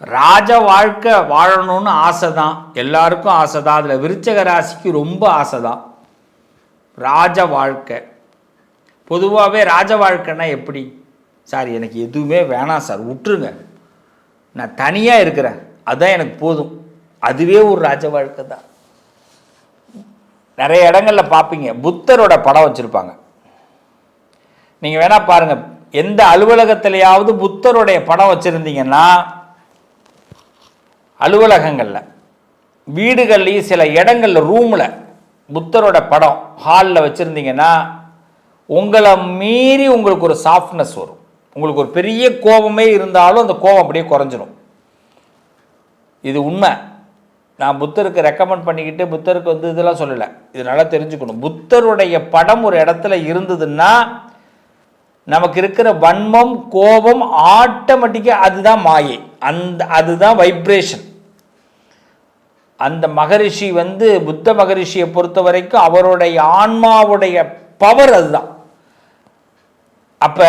ராஜ வாழ்க்கை வாழணும்னு ஆசை தான் எல்லாருக்கும் ஆசை தான் அதில் விருச்சக ராசிக்கு ரொம்ப ஆசை தான் ராஜ வாழ்க்கை. பொதுவாகவே ராஜ வாழ்க்கைன்னா எப்படி? சார் எனக்கு எதுவுமே வேணாம் சார். விட்டுருங்க. நான் தனியாக இருக்கிறேன். அதுதான் எனக்கு போதும். அதுவே ஒரு ராஜ வாழ்க்கை தான் நிறைய இடங்களில் பார்ப்பீங்க புத்தரோட படம் வச்சுருப்பாங்க. நீங்கள் வேணால் பாருங்கள் எந்த அலுவலகத்திலையாவது புத்தருடைய படம் வச்சுருந்தீங்கன்னா அலுவலகங்களில். வீடுகள்லேயும் சில இடங்களில் ரூமில் புத்தரோட படம் ஹாலில் வச்சுருந்தீங்கன்னா உங்களை மீறி உங்களுக்கு ஒரு சாஃப்ட்னஸ் வரும். உங்களுக்கு ஒரு பெரிய கோபமே இருந்தாலும் அந்த கோபம் அப்படியே குறைஞ்சிரும். இது உண்மை. நான் புத்தருக்கு ரெக்கமெண்ட் பண்ணிக்கிட்டு புத்தருக்கு வந்து இதெல்லாம் சொல்லலை. இது நல்லா தெரிஞ்சுக்கணும். புத்தருடைய படம் ஒரு இடத்துல இருந்ததுன்னா நமக்கு இருக்கிற வன்மம் கோபம் ஆட்டோமேட்டிக்காக அதுதான் மாயை. அந்த அதுதான் வைப்ரேஷன் அந்த மகரிஷி வந்து புத்த மகரிஷியை பொறுத்த வரைக்கும் அவருடைய ஆன்மாவுடைய பவர் அதுதான். அப்ப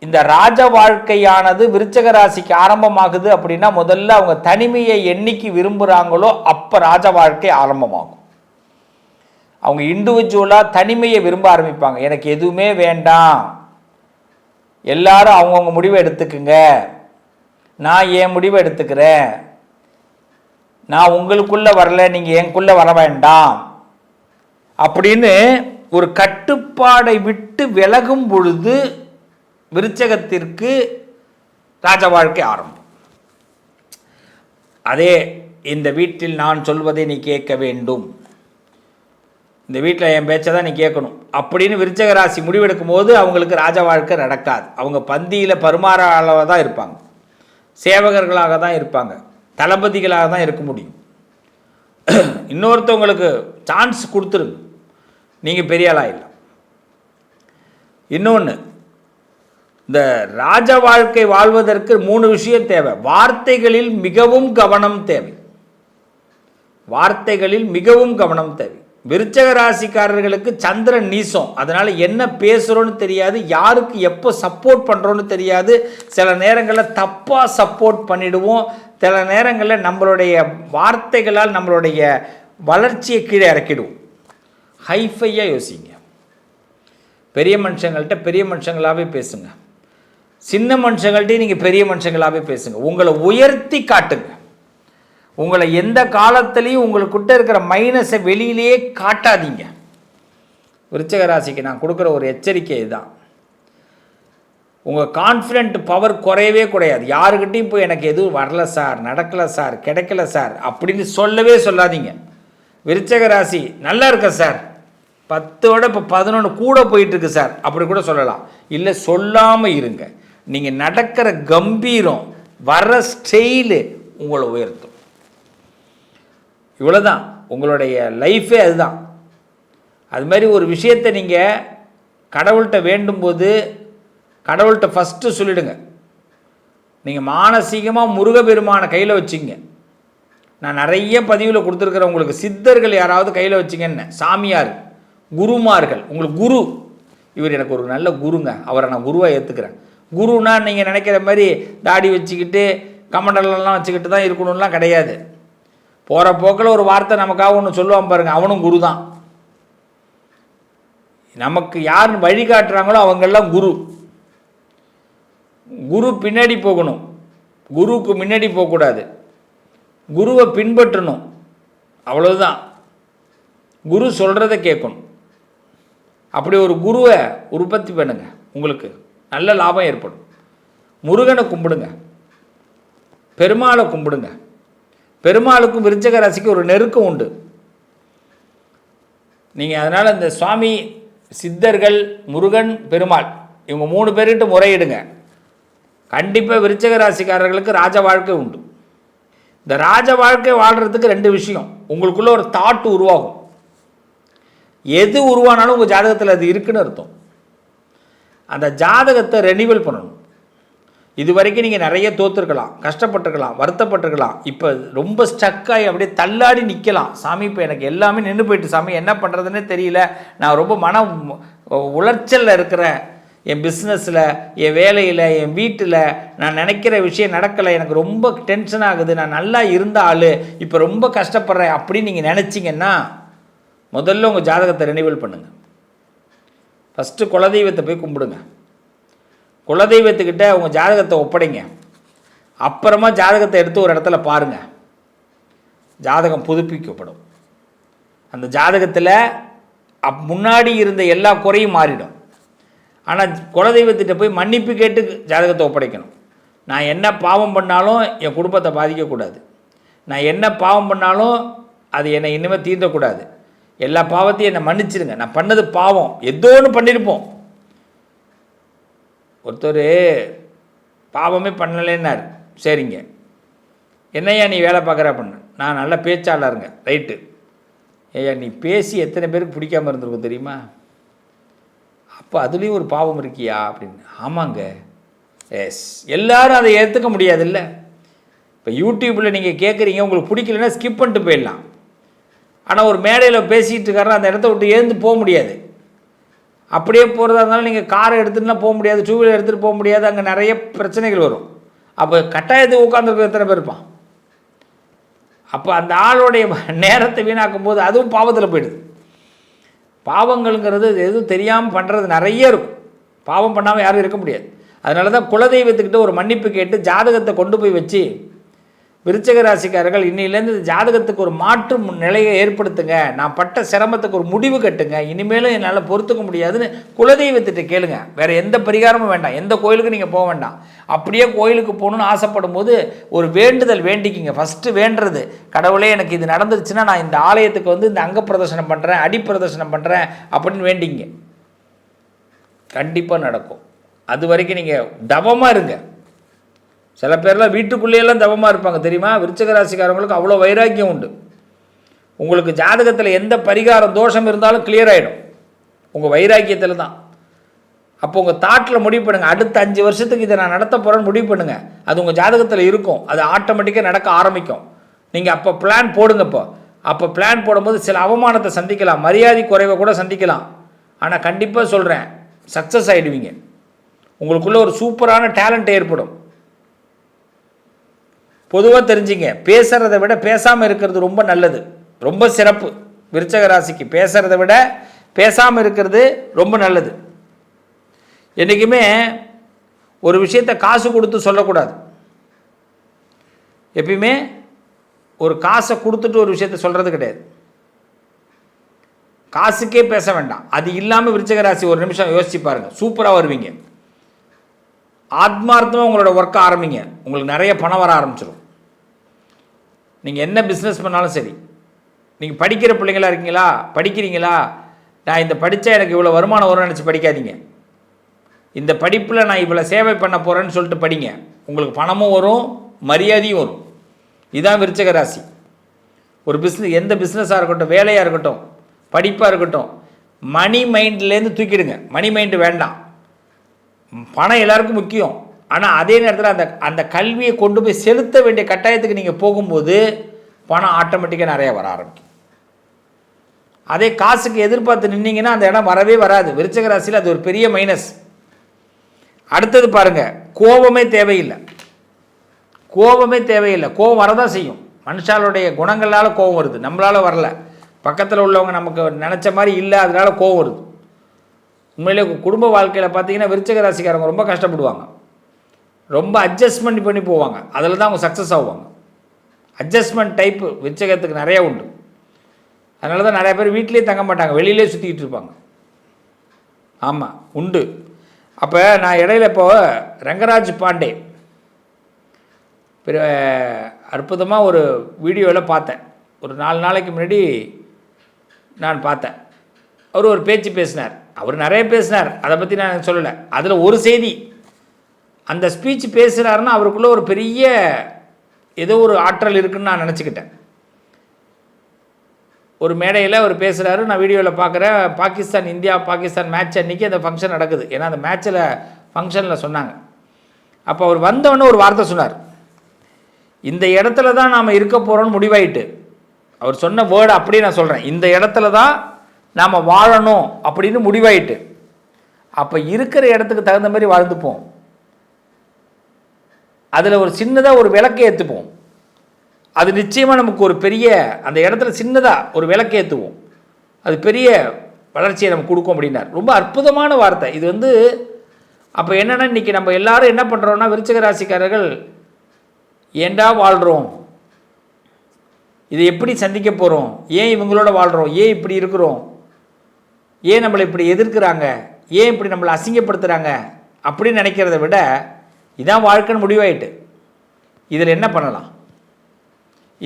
இந்த ராஜ வாழ்க்கையானது விருச்சக ராசிக்கு ஆரம்பமாகுது அப்படின்னா முதல்ல அவங்க தனிமையை என்னைக்கு விரும்புகிறாங்களோ அப்போ ராஜ வாழ்க்கை ஆரம்பமாகும். அவங்க இண்டிவிஜுவலாக தனிமையை விரும்ப ஆரம்பிப்பாங்க. எனக்கு எதுவுமே வேண்டாம். எல்லாரும் அவங்கவுங்க முடிவை எடுத்துக்குங்க. நான் என் முடிவை எடுத்துக்கிறேன்? நான் உங்களுக்குள்ள வரல நீங்கள் எனக்குள்ள வர வேண்டாம். அப்படின்னு ஒரு கட்டுப்பாடை விட்டு விலகும் பொழுது விருச்சகத்திற்கு ராஜ வாழ்க்கை ஆரம்பம். அதே இந்த வீட்டில் நான் சொல்வதை நீ கேட்க வேண்டும். இந்த வீட்டில் என் பேச்சை தான் நீ கேட்கணும். அப்படின்னு விருச்சக ராசி முடிவெடுக்கும் போது அவங்களுக்கு ராஜ வாழ்க்கை நடக்காது. அவங்க பந்தியில் பருமாறாளவாக தான் இருப்பாங்க. சேவகர்களாக தான் இருப்பாங்க. தளபதிகளாக தான் இருக்க முடியும். இன்னொருத்தவங்களுக்கு சான்ஸ் கொடுத்துருங்க. நீங்கள் பெரிய ஆளாக இல்லை. இன்னொன்று இந்த ராஜ வாழ்க்கை வாழ்வதற்கு மூணு விஷயம் தேவை. வார்த்தைகளில் மிகவும் கவனம் தேவை. வார்த்தைகளில் மிகவும் கவனம் தேவை. விருச்சக ராசிக்காரர்களுக்கு சந்திரன் நீசம். அதனால் என்ன பேசுகிறோன்னு தெரியாது. யாருக்கு எப்போ சப்போர்ட் பண்ணுறோன்னு தெரியாது. சில நேரங்களில் தப்பாக சப்போர்ட் பண்ணிடுவோம். சில நேரங்களில் நம்மளுடைய வார்த்தைகளால் நம்மளுடைய வளர்ச்சியை கீழே இறக்கிடுவோம் ஹைஃபையாக யோசிங்க. பெரிய மனுஷங்கள்கிட்ட பெரிய மனுஷங்களாகவே பேசுங்க. சின்ன மனுஷங்கள்ட்டே நீங்கள் பெரிய மனுஷங்களாகவே பேசுங்க. உங்களை உயர்த்தி காட்டுங்க. உங்களை எந்த காலத்துலேயும் உங்களுக்கிட்ட இருக்கிற மைனஸை வெளியிலேயே காட்டாதீங்க. விருச்சக ராசிக்கு நான் கொடுக்குற ஒரு எச்சரிக்கை இதுதான். உங்கள் கான்ஃபிடென்ட் பவர் குறையவே குறையாது. யாருக்கிட்டையும் போய் எனக்கு எதுவும் வரல சார் நடக்கலை சார் கிடைக்கல சார் அப்படின்னு சொல்லவே சொல்லாதீங்க. விருச்சக ராசி நல்லா இருக்க சார் பத்தோட இப்போ பதினொன்று கூட போயிட்டுருக்கு சார் அப்படி கூட சொல்லலாம். இல்லை சொல்லாமல் இருங்க. நீங்கள் நடக்கிற கம்பீரம் வர ஸ்டெயிலு உங்களை உயர்த்தும். இவ்வளோதான் உங்களுடைய லைஃபே அதுதான். அது மாதிரி ஒரு விஷயத்தை நீங்கள் கடவுள்கிட்ட வேண்டும்போது கடவுள்கிட்ட ஃபஸ்ட்டு சொல்லிடுங்க. நீங்கள் மானசீகமாக முருகப்பெருமானை கையில் வச்சிங்க. நான் நிறைய பதிவில் கொடுத்துருக்குறேன் உங்களுக்கு சித்தர்கள் யாராவது கையில் வச்சிங்கன்னு சாமியார் குருமார்கள் உங்களுக்கு குரு. இவர் எனக்கு ஒரு நல்ல குருங்க. அவரை நான் குருவாக ஏற்றுக்கிறேன் குருனா நீங்கள் நினைக்கிற மாதிரி தாடி வச்சுக்கிட்டு கமண்டலம்லாம் வச்சுக்கிட்டு தான் இருக்கணும்லாம் கிடையாது. போகிற போக்கில் ஒரு வார்த்தை நமக்காக ஒன்று சொல்லுவான் பாருங்கள் அவனும் குரு தான் நமக்கு யார் வழிகாட்டுறாங்களோ அவங்கெல்லாம் குரு. குரு பின்னாடி போகணும். குருவுக்கு முன்னாடி போகக்கூடாது. குருவை பின்பற்றணும். அவ்வளோதான் குரு சொல்கிறத கேட்கணும். அப்படி ஒரு குருவை உற்பத்தி பண்ணுங்க. உங்களுக்கு நல்ல லாபம் ஏற்படும். முருகனை கும்பிடுங்க. பெருமாளை கும்பிடுங்க. பெருமாளுக்கும் விருச்சக ராசிக்கு ஒரு நெருக்கம் உண்டு. நீங்கள் அதனால் இந்த சுவாமி சித்தர்கள் முருகன் பெருமாள் இவங்க மூணு பேர்கிட்ட முறையிடுங்க. கண்டிப்பாக விருச்சக ராசிக்காரர்களுக்கு ராஜ வாழ்க்கை உண்டு. இந்த ராஜ வாழ்க்கை வாழ்கிறதுக்கு ரெண்டு விஷயம். உங்களுக்குள்ளே ஒரு தாட் உருவாகும். எது உருவானாலும் உங்கள் ஜாதகத்தில் அது இருக்குன்னு அர்த்தம். அந்த ஜாதகத்தை ரெனிவல் பண்ணணும். இது வரைக்கும் நீங்கள் நிறைய தோத்துருக்கலாம் கஷ்டப்பட்டிருக்கலாம் வருத்தப்பட்டிருக்கலாம். இப்போ ரொம்ப ஸ்டக்காகி அப்படியே தள்ளாடி நிற்கலாம் சாமி இப்போ எனக்கு எல்லாமே நின்று போயிட்டு சாமி என்ன பண்ணுறதுன்னே தெரியல. நான் ரொம்ப மன உளைச்சலில் இருக்கிறேன். என் பிஸ்னஸில் என் வேலையில் என் வீட்டில் நான் நினைக்கிற விஷயம் நடக்கலை. எனக்கு ரொம்ப டென்ஷன் ஆகுது. நான் நல்லா இருந்த ஆள். இப்போ ரொம்ப கஷ்டப்படுறேன் அப்படின்னு நீங்கள் நினச்சிங்கன்னா முதல்ல உங்கள் ஜாதகத்தை ரெனிவல் பண்ணுங்கள் ஃபஸ்ட்டு குலதெய்வத்தை போய் கும்பிடுங்க. குலதெய்வத்துக்கிட்ட உங்கள் ஜாதகத்தை ஒப்படைங்க. அப்புறமா ஜாதகத்தை எடுத்து ஒரு இடத்துல பாருங்கள் ஜாதகம் புதுப்பிக்கப்படும். அந்த ஜாதகத்தில் அப் முன்னாடி இருந்த எல்லா குறையும் மாறிடும். ஆனால் குலதெய்வத்திட்ட போய் மன்னிப்பு கேட்டு ஜாதகத்தை ஒப்படைக்கணும். நான் என்ன பாவம் பண்ணாலும் என் குடும்பத்தை பாதிக்கக்கூடாது. நான் என்ன பாவம் பண்ணாலும் அது என்னை இனிமேல் தீர்ந்தக்கூடாது எல்லா பாவத்தையும் என்னை மன்னிச்சிடுங்க நான் பண்ணது பாவம். ஏதோ ஒன்று பண்ணியிருப்போம் ஒருத்தர் பாவமே பண்ணலைன்னார். சரிங்க. என்னய்யா நீ வேலை பார்க்குற அப்படின்னு. நான் நல்ல பேச்சாளருங்க. ரைட்டு. ஐயா நீ பேசி எத்தனை பேருக்கு பிடிக்காம இருந்திருக்கும் தெரியுமா? அப்போ அதுலேயும் ஒரு பாவம் இருக்கியா அப்படின்னு. ஆமாங்க. எஸ் எல்லாரும் அதை ஏற்றுக்க முடியாதுல்ல. இப்போ யூடியூப்பில் நீங்கள் கேட்குறீங்க உங்களுக்கு பிடிக்கலன்னா ஸ்கிப் பண்ணிட்டு போயிடலாம். ஆனால் ஒரு மேடையில் பேசிகிட்டு இருக்காருன்னா அந்த இடத்த விட்டு எழுந்து போக முடியாது. அப்படியே போகிறதா இருந்தாலும் நீங்கள் காரை எடுத்துட்டுலாம் போக முடியாது டூ வீலர் எடுத்துகிட்டு போக முடியாது அங்கே நிறைய பிரச்சனைகள் வரும். அப்போ கட்டாயத்துக்கு உட்காந்துருக்க எத்தனை பேர் இருப்பான்? அப்போ அந்த ஆளுடைய நேரத்தை வீணாக்கும் போது அதுவும் பாவத்தில் போயிடுது. பாவங்கள்ங்கிறது எதுவும் தெரியாமல் பண்ணுறது நிறைய இருக்கும். பாவம் பண்ணாமல் யாரும் இருக்க முடியாது. அதனால தான் குலதெய்வத்துக்கிட்ட ஒரு மன்னிப்பு கேட்டு ஜாதகத்தை கொண்டு போய் வச்சு விருச்சக ராசிக்காரர்கள் இன்னிலேருந்து இந்த ஜாதகத்துக்கு ஒரு மாற்று நிலையை ஏற்படுத்துங்க. நான் பட்ட சிரமத்துக்கு ஒரு முடிவு கட்டுங்க. இனிமேலும் என்னால் பொறுத்துக்க முடியாதுன்னு குலதெய்வத்திட்ட கேளுங்க. வேறு எந்த பரிகாரமும் வேண்டாம். எந்த கோயிலுக்கு நீங்கள் போக வேண்டாம். அப்படியே கோயிலுக்கு போகணும்னு ஆசைப்படும் போது ஒரு வேண்டுதல் வேண்டிக்கிங்க. ஃபஸ்ட்டு வேண்டுறது. கடவுளே எனக்கு இது நடந்துருச்சுன்னா நான் இந்த ஆலயத்துக்கு வந்து இந்த அங்க பிரதர்சனம் பண்ணுறேன் அடி பிரதர்சனம் பண்ணுறேன் அப்படின்னு வேண்டிங்க. கண்டிப்பாக நடக்கும். அது வரைக்கும் நீங்கள் தவமாக இருங்க. சில பேர்லாம் வீட்டுக்குள்ளேயெல்லாம் தவமாக இருப்பாங்க. தெரியுமா? விருச்சக ராசிக்காரவங்களுக்கு அவ்வளோ வைராக்கியம் உண்டு. உங்களுக்கு ஜாதகத்தில் எந்த பரிகாரம் தோஷம் இருந்தாலும் கிளியர் ஆகிடும் உங்கள் வைராக்கியத்தில் தான். அப்போ உங்கள் தாட்டில் முடிவு பண்ணுங்கள் அடுத்த அஞ்சு வருஷத்துக்கு இதை நான் நடத்த போகிறேன்னு முடிவு பண்ணுங்கள் அது உங்கள் ஜாதகத்தில் இருக்கும். அது ஆட்டோமேட்டிக்காக நடக்க ஆரம்பிக்கும். நீங்கள் அப்போ பிளான் போடுங்க இப்போ. அப்போ பிளான் போடும்போது சில அவமானத்தை சந்திக்கலாம். மரியாதை குறைவை கூட சந்திக்கலாம். ஆனால் கண்டிப்பாக சொல்கிறேன் சக்ஸஸ் ஆகிடுவீங்க உங்களுக்குள்ளே ஒரு சூப்பரான டேலண்ட் ஏற்படும். பொதுவாக தெரிஞ்சுங்க. பேசுகிறத விட பேசாமல் இருக்கிறது ரொம்ப நல்லது. ரொம்ப சிறப்பு. விருச்சக ராசிக்கு பேசுகிறத விட பேசாமல் இருக்கிறது ரொம்ப நல்லது. என்றைக்குமே ஒரு விஷயத்தை காசு கொடுத்து சொல்லக்கூடாது. எப்பயுமே ஒரு காசை கொடுத்துட்டு ஒரு விஷயத்த சொல்கிறது கிடையாது. காசுக்கே பேச வேண்டாம். அது இல்லாமல் விருச்சக ராசி ஒரு நிமிஷம் யோசிச்சு பாருங்கள் சூப்பராக வருவீங்க. ஆத்மார்த்தமாக உங்களோட ஒர்க்கை ஆரம்பிங்க. உங்களுக்கு நிறைய பணம் வர ஆரம்பிச்சிடும் நீங்கள் என்ன பிஸ்னஸ் பண்ணாலும் சரி. நீங்கள் படிக்கிற பிள்ளைங்களா இருக்கீங்களா? படிக்கிறீங்களா? நான் இந்த படித்தா எனக்கு இவ்வளோ வருமானம் வரும்னு நினச்சி படிக்காதீங்க. இந்த படிப்பில் நான் இவ்வளோ சேவை பண்ண போகிறேன்னு சொல்லிட்டு படிங்க. உங்களுக்கு பணமும் வரும் மரியாதையும் வரும். இதுதான் விருச்சக ராசி. ஒரு பிஸ்னஸ் எந்த பிஸ்னஸாக இருக்கட்டும் வேலையாக இருக்கட்டும் படிப்பாக இருக்கட்டும் மணி மைண்ட்லேருந்து தூக்கிடுங்க. மணி மைண்டு வேண்டாம். பணம் எல்லாருக்கும் முக்கியம். ஆனால் அதே நேரத்தில் அந்த அந்த கல்வியை கொண்டு போய் செலுத்த வேண்டிய கட்டாயத்துக்கு நீங்கள் போகும்போது பணம் ஆட்டோமேட்டிக்காக நிறைய வர ஆரம்பிக்கும். அதே காசுக்கு எதிர்பார்த்து நின்னீங்கன்னா அந்த இடம் வரவே வராது. விருச்சக ராசியில் அது ஒரு பெரிய மைனஸ் அடுத்தது பாருங்க கோபமே தேவையில்லை. கோபமே தேவையில்லை. கோபம் வரதான் செய்யும். மனுஷாலுடைய குணங்களால் கோபம் வருது. நம்மளால வரல. பக்கத்தில் உள்ளவங்க நமக்கு நினச்ச மாதிரி இல்லை அதனால கோபம் வருது. உண்மையிலே கு- குடும்ப வாழ்க்கையில் பார்த்தீங்கன்னா விருச்சக ராசிக்காரங்க ரொம்ப கஷ்டப்படுவாங்க. ரொம்ப அட்ஜஸ்ட்மெண்ட் பண்ணி போவாங்க. அதில் தான் அவங்க சக்ஸஸ் ஆகுவாங்க அட்ஜஸ்ட்மெண்ட் டைப்பு விச்சகத்துக்கு நிறைய உண்டு. அதனால தான் நிறைய பேர் வீட்டிலே தங்க மாட்டாங்க. வெளியிலே சுற்றிக்கிட்டு இருப்பாங்க. ஆமாம் உண்டு. அப்போ நான் இடையில இப்போ ரங்கராஜ் பாண்டே. பிற அற்புதமாக ஒரு வீடியோவில் பார்த்தேன். ஒரு நாலு நாளைக்கு முன்னாடி நான் பார்த்தேன். அவர் ஒரு பேச்சு பேசினார். அவர் நிறைய பேசினார். அதை பற்றி நான் சொல்லலை. அதில் ஒரு செய்தி அந்த ஸ்பீச் பேசுகிறாருன்னா அவருக்குள்ளே ஒரு பெரிய ஏதோ ஒரு ஆற்றல் இருக்குன்னு நான் நினச்சிக்கிட்டேன். ஒரு மேடையில் அவர் பேசுகிறாரு நான் வீடியோவில் பார்க்குறேன் பாகிஸ்தான் இந்தியா பாகிஸ்தான் மேட்ச் அன்றைக்கி அந்த ஃபங்க்ஷன் நடக்குது. ஏன்னா அந்த மேட்ச்சில் ஃபங்க்ஷனில் சொன்னாங்க. அப்போ அவர் வந்தவொடனே ஒரு வார்த்தை சொன்னார். இந்த இடத்துல தான் நாம் இருக்க போகிறோம்னு முடிவாயிட்டு. அவர் சொன்ன வேர்டு அப்படியே நான் சொல்கிறேன் இந்த இடத்துல தான் நாம் வாழணும் அப்படின்னு முடிவாயிட்டு. அப்போ இருக்கிற இடத்துக்கு தகுந்த மாதிரி வாழ்ந்துப்போம். அதில் ஒரு சின்னதாக ஒரு விளக்கை ஏற்றுப்போம் அது நிச்சயமாக நமக்கு ஒரு பெரிய அந்த இடத்துல சின்னதாக ஒரு விளக்கை ஏற்றுவோம் அது பெரிய வளர்ச்சியை நமக்கு கொடுக்கும் அப்படின்னார். ரொம்ப அற்புதமான வார்த்தை. இது வந்து அப்போ என்னென்னா இன்றைக்கி நம்ம எல்லாரும் என்ன பண்ணுறோன்னா விருச்சக ராசிக்காரர்கள் ஏண்டா வாழ்கிறோம் இதை எப்படி சந்திக்க போகிறோம் ஏன் இவங்களோட வாழ்கிறோம் ஏன் இப்படி இருக்கிறோம்? ஏன் நம்மளை இப்படி எதிர்க்கிறாங்க? ஏன் இப்படி நம்மளை அசிங்கப்படுத்துகிறாங்க அப்படின்னு நினைக்கிறத விட இதான் வாழ்க்கைன்னு முடிவாயிட்டு. இதில் என்ன பண்ணலாம்?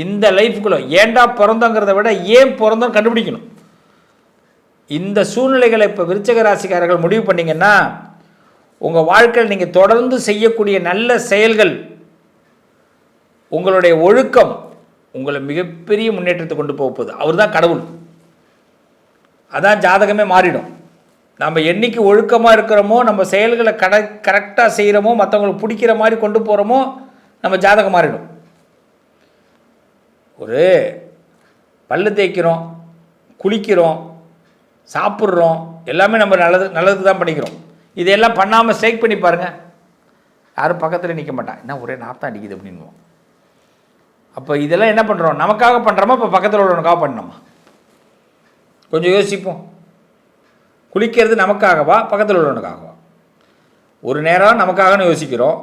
இந்த லைஃப்குள்ளே ஏண்டா பிறந்தோங்கிறத விட ஏன் பிறந்தோம் கண்டுபிடிக்கணும். இந்த சூழ்நிலைகளை இப்போ விருச்சக ராசிக்காரர்கள் முடிவு பண்ணிங்கன்னா உங்கள் வாழ்க்கையில் நீங்கள் தொடர்ந்து செய்யக்கூடிய நல்ல செயல்கள் உங்களுடைய ஒழுக்கம் உங்களை மிகப்பெரிய முன்னேற்றத்தை கொண்டு போக போகுது. அவர் தான் கடவுள். அதான் ஜாதகமே மாறிடும். நம்ம என்றைக்கு ஒழுக்கமாக இருக்கிறோமோ நம்ம செயல்களை கட கரெக்டாக செய்கிறோமோ மற்றவங்களுக்கு பிடிக்கிற மாதிரி கொண்டு போகிறோமோ நம்ம ஜாதகம் மாறிடும். ஒரு பல்லு தேய்க்கிறோம் குளிக்கிறோம் சாப்பிட்றோம் எல்லாமே நம்ம நல்லது நல்லது தான் பண்ணிக்கிறோம். இதையெல்லாம் பண்ணாமல் ஸ்ட்ரைக் பண்ணி பாருங்கள் யாரும் பக்கத்தில் நிற்க மாட்டான் என்ன ஒரே நாத்தம் அடிக்குது அப்படின்வோம் அப்போ இதெல்லாம் என்ன பண்ணுறோம் நமக்காக பண்ணுறோமா இப்போ பக்கத்தில் உள்ளவனுக்காக பண்ணணுமா? கொஞ்சம் யோசிப்போம். குளிக்கிறது நமக்காகவா? பக்கத்தில் உள்ளவனுக்காகவா? ஒரு நேரம் நமக்காகன்னு யோசிக்கிறோம்.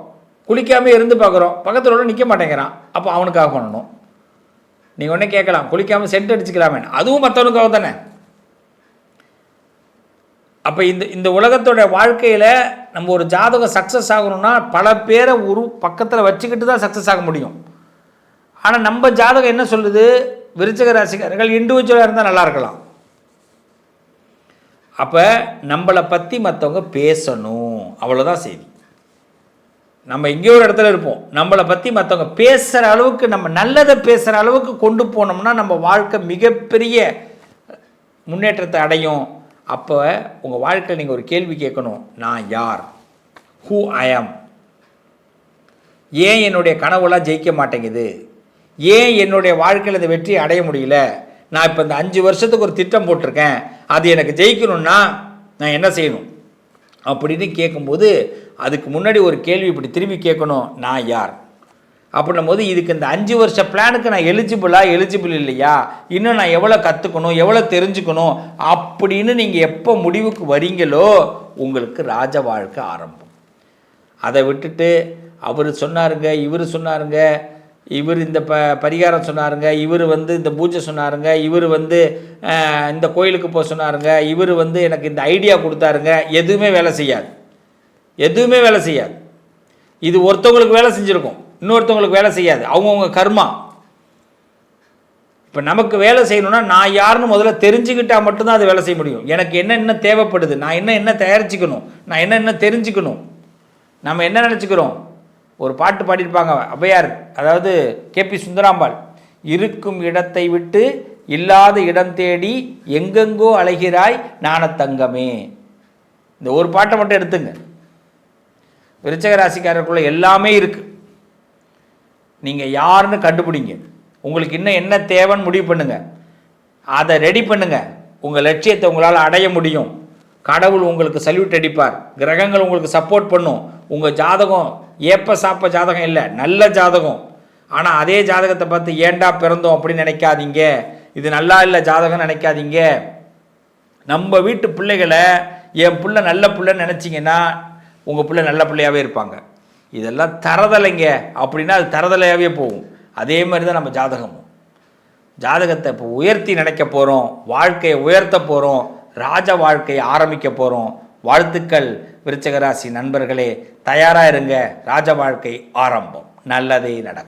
குளிக்காமல் இருந்து பார்க்குறோம். பக்கத்தில் உள்ள நிற்க மாட்டேங்கிறான். அப்போ அவனுக்காக பண்ணணும் நீங்கள் ஒன்றே கேட்கலாம். குளிக்காமல் சென்ட் அடிச்சுக்கலாமே அதுவும் மற்றவனுக்காக தானே? அப்போ இந்த இந்த உலகத்தோட வாழ்க்கையில் நம்ம ஒரு ஜாதகம் சக்ஸஸ் ஆகணும்னா பல பேரை ஒரு பக்கத்தில் வச்சுக்கிட்டு தான் சக்ஸஸ் ஆக முடியும். ஆனால் நம்ம ஜாதகம் என்ன சொல்லுது? விருச்சக ராசிக்காரர்கள் இண்டிவிஜுவலாக இருந்தால் நல்லா இருக்கலாம். அப்போ நம்மளை பற்றி மற்றவங்க பேசணும். அவ்வளோதான் செய்தி. நம்ம எங்கேயோ ஒரு இடத்துல இருப்போம். நம்மளை பற்றி மற்றவங்க பேசுகிற அளவுக்கு நம்ம நல்லதை பேசுகிற அளவுக்கு கொண்டு போனோம்னா நம்ம வாழ்க்கை மிகப்பெரிய முன்னேற்றத்தை அடையும். அப்போ உங்கள் வாழ்க்கையில் நீங்கள் ஒரு கேள்வி கேட்கணும். நான் யார்? ஹூ ஐ ஆம் ஏன் என்னுடைய கனவுலாம் ஜெயிக்க மாட்டேங்குது? ஏன் என்னுடைய வாழ்க்கையில் இந்த வெற்றி அடைய முடியல? நான் இப்போ இந்த அஞ்சு வருஷத்துக்கு ஒரு திட்டம் போட்டிருக்கேன். அது எனக்கு ஜெயிக்கணும்னா நான் என்ன செய்யணும்? அப்படின்னு கேட்கும்போது அதுக்கு முன்னாடி ஒரு கேள்வி இப்படி திரும்பி கேட்கணும் நான் யார்? அப்படின்னும் போது இதுக்கு இந்த அஞ்சு வருஷ பிளானுக்கு நான் எலிஜிபிளா எலிஜிபிள் இல்லையா? இன்னும் நான் எவ்வளோ கற்றுக்கணும் எவ்வளோ தெரிஞ்சுக்கணும்? அப்படின்னு நீங்கள் எப்போ முடிவுக்கு வரீங்களோ உங்களுக்கு ராஜ வாழ்க்கை ஆரம்பம். அதை விட்டுட்டு அவர் சொன்னாருங்க இவர் சொன்னாருங்க இவர் இந்த ப பரிகாரம் சொன்னாருங்க இவர் வந்து இந்த பூஜை சொன்னாருங்க இவர் வந்து இந்த கோயிலுக்கு போக சொன்னாருங்க இவர் வந்து எனக்கு இந்த ஐடியா கொடுத்தாருங்க எதுவுமே வேலை செய்யாது. எதுவுமே வேலை செய்யாது. இது ஒருத்தவங்களுக்கு வேலை செஞ்சுருக்கும் இன்னொருத்தவங்களுக்கு வேலை செய்யாது. அவங்கவுங்க கர்மா. இப்போ நமக்கு வேலை செய்யணும்னா நான் யாருன்னு முதல்ல தெரிஞ்சுக்கிட்டால் மட்டும்தான் அது வேலை செய்ய முடியும். எனக்கு என்ன என்ன தேவைப்படுது நான் என்ன என்ன தயாரிச்சுக்கணும் நான் என்ன என்ன தெரிஞ்சுக்கணும் நம்ம என்ன நினச்சிக்கிறோம்? ஒரு பாட்டு பாடியிருப்பாங்க அவ்வையார். அதாவது கேபி சுந்தராம்பாள். இருக்கும் இடத்தை விட்டு இல்லாத இடம் தேடி எங்கெங்கோ அலைகிறாய் ஞானத்தங்கமே இந்த ஒரு பாட்டை மட்டும் எடுத்துங்க. விருச்சக ராசிக்காரருக்குள்ள எல்லாமே இருக்குது நீங்கள் யாருன்னு கண்டுபிடிங்க. உங்களுக்கு இன்னும் என்ன தேவைன்னு முடிவு பண்ணுங்க. அதை ரெடி பண்ணுங்க. உங்கள் லட்சியத்தை உங்களால் அடைய முடியும். கடவுள் உங்களுக்கு சல்யூட் அடிப்பார். கிரகங்கள் உங்களுக்கு சப்போர்ட் பண்ணும். உங்கள் ஜாதகம் ஏப்ப சாப்ப ஜாதகம் இல்லை நல்ல ஜாதகம். ஆனால் அதே ஜாதகத்தை பார்த்து ஏண்டா பிறந்தோம் அப்படின்னு நினைக்காதீங்க. இது நல்லா இல்லை ஜாதகம் நினைக்காதீங்க. நம்ம வீட்டு பிள்ளைகளை என் பிள்ளை நல்ல பிள்ளைன்னு நினச்சிங்கன்னா உங்கள் பிள்ளை நல்ல பிள்ளையாகவே இருப்பாங்க. இதெல்லாம் தரதலைங்க அப்படின்னா அது தரதலையாகவே போகும். அதே மாதிரி தான் நம்ம ஜாதகமும். ஜாதகத்தை இப்போ உயர்த்தி நினைக்க போகிறோம் வாழ்க்கையை உயர்த்த போகிறோம் ராஜ வாழ்க்கையை ஆரம்பிக்க போகிறோம் வாழ்த்துக்கள் விருச்சகராசி நண்பர்களே. தயாராக இருங்க. ராஜ வாழ்க்கை ஆரம்பம். நல்லதே நடக்கும்.